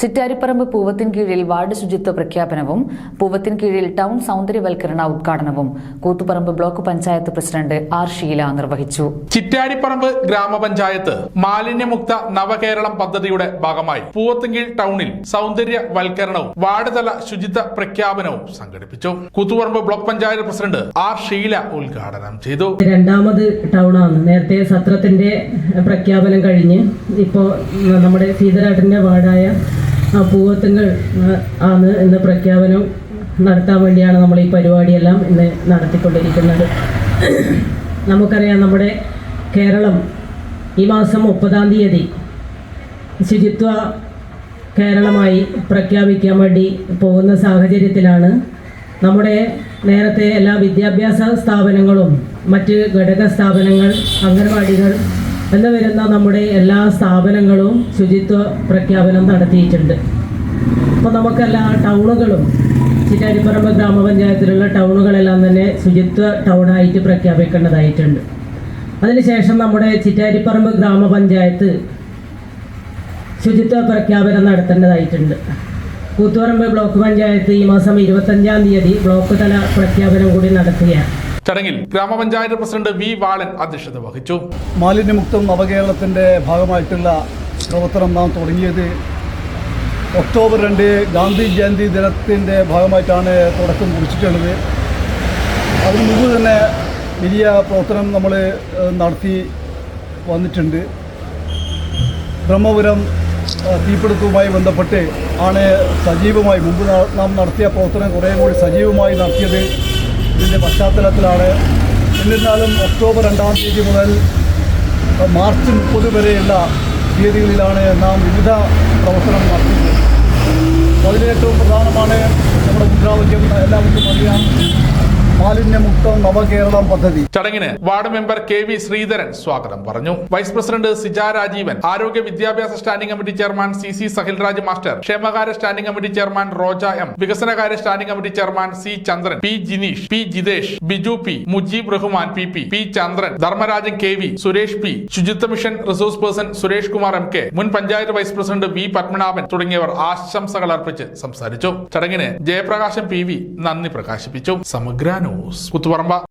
ചിറ്റാരിപ്പറമ്പ് പൂവത്തിൻ കീഴിൽ വാർഡ് ശുചിത്വ പ്രഖ്യാപനവും പൂവത്തിൻ കീഴിൽ ടൗൺ സൗന്ദര്യവൽക്കരണ ഉദ്ഘാടനവും Koothuparamba block panchayat president R Sheela നിർവഹിച്ചു. ചിറ്റാരിപ്പറമ്പ് ഗ്രാമപഞ്ചായത്ത് മാലിന്യമുക്ത നവകേരളം പദ്ധതിയുടെ ഭാഗമായി പൂവത്തിൻകീഴ് ടൗണിൽ സൗന്ദര്യവൽക്കരണവും വാർഡ്തല വാർഡ് തല ശുചിത്വ പ്രഖ്യാപനവും സംഘടിപ്പിച്ചു. Koothuparamba block panchayat president R Sheela ഉദ്ഘാടനം ചെയ്തു. രണ്ടാമത് ടൗണാണ്. നേരത്തെ സത്രത്തിന്റെ പ്രഖ്യാപനം കഴിഞ്ഞ് ഇപ്പോൾ നമ്മുടെ സീതരാട്ടിന്റെ വാർഡായ ആ, ആണ് എന്ന പ്രഖ്യാപനം നടത്താൻ വേണ്ടിയാണ് നമ്മൾ ഈ പരിപാടിയെല്ലാം ഇന്ന് നടത്തിക്കൊണ്ടിരിക്കുന്നത്. നമുക്കറിയാം നമ്മുടെ കേരളം ഈ മാസം മുപ്പതാം തീയതി ശുചിത്വ കേരളമായി പ്രഖ്യാപിക്കാൻ വേണ്ടി പോകുന്ന സാഹചര്യത്തിലാണ് നമ്മുടെ നേരത്തെ എല്ലാ വിദ്യാഭ്യാസ സ്ഥാപനങ്ങളും മറ്റ് ഘടക സ്ഥാപനങ്ങൾ അംഗൻവാടികൾ എന്ന് വരുന്ന നമ്മുടെ എല്ലാ സ്ഥാപനങ്ങളും ശുചിത്വ പ്രഖ്യാപനം നടത്തിയിട്ടുണ്ട്. അപ്പോൾ നമുക്കെല്ലാ ടൗണുകളും ചിറ്റാരിപ്പറമ്പ് ഗ്രാമപഞ്ചായത്തിലുള്ള ടൗണുകളെല്ലാം തന്നെ ശുചിത്വ ടൗണായിട്ട് പ്രഖ്യാപിക്കേണ്ടതായിട്ടുണ്ട്. അതിനുശേഷം നമ്മുടെ ചിറ്റാരിപ്പറമ്പ് ഗ്രാമപഞ്ചായത്ത് ശുചിത്വ പ്രഖ്യാപനം നടത്തേണ്ടതായിട്ടുണ്ട്. കൂത്തുപറമ്പ് ബ്ലോക്ക് പഞ്ചായത്ത് ഈ മാസം ഇരുപത്തഞ്ചാം തീയതി ബ്ലോക്ക് തല പ്രഖ്യാപനം കൂടി നടത്തുകയാണ് ചടങ്ങിൽ ഗ്രാമപഞ്ചായത്ത് പ്രസിഡന്റ് വി വാളൻ അധ്യക്ഷത വഹിച്ചു. മാലിന്യമുക്തം നവകേരളത്തിന്റെ ഭാഗമായിട്ടുള്ള പ്രവർത്തനം നാം തുടങ്ങിയത് ഒക്ടോബർ രണ്ട് ഗാന്ധി ജയന്തി ദിനത്തിന്റെ ഭാഗമായിട്ടാണ് തുടക്കം കുറിച്ചിട്ടുള്ളത്. അതിന് മുമ്പ് തന്നെ വലിയ പ്രവർത്തനം നമ്മൾ നടത്തി വന്നിട്ടുണ്ട്. ബ്രഹ്മപുരം തീപിടുത്തവുമായി ബന്ധപ്പെട്ട് ആണ് സജീവമായി മുമ്പ് നാം നടത്തിയ പ്രവർത്തനം കുറേ കൂടി സജീവമായി നടത്തിയത്. ഇതിന്റെ പശ്ചാത്തലത്തിലാണ് എന്നിരുന്നാലും ഒക്ടോബർ രണ്ടാം തീയതി മുതൽ മാർച്ച് മുപ്പത് വരെയുള്ള തീയതികളിലാണ് നാം വിവിധ പ്രവർത്തനം നടത്തുന്നത്. അതിലേറ്റവും പ്രധാനമാണ് നമ്മുടെ മുദ്രാവാക്യം. എല്ലാവർക്കും അറിയാം. പദ്ധതി. ചടങ്ങിന് ward member K V Sreedharan സ്വാഗതം പറഞ്ഞു. വൈസ് പ്രസിഡന്റ് സിജ രാജീവൻ ആരോഗ്യ വിദ്യാഭ്യാസ standing committee chairman C C Sahilraj master ക്ഷേമകാര്യ standing committee chairman Roja M വികസനകാര്യ standing committee chairman C Chandran P Jineesh P Jithesh Biju P Mujeeb Rahman P P P Chandran Dharmarajan K V Suresh P ശുചിത്വ mission resource person Suresh Kumar M K മുൻ panchayat vice president V Padmanabhan തുടങ്ങിയവർ ആശംസകൾ അർപ്പിച്ച് സംസാരിച്ചു. ചടങ്ങിന് ജയപ്രകാശം P V നന്ദി പ്രകാശിപ്പിച്ചു. സമഗ്ര news Kuthuparamba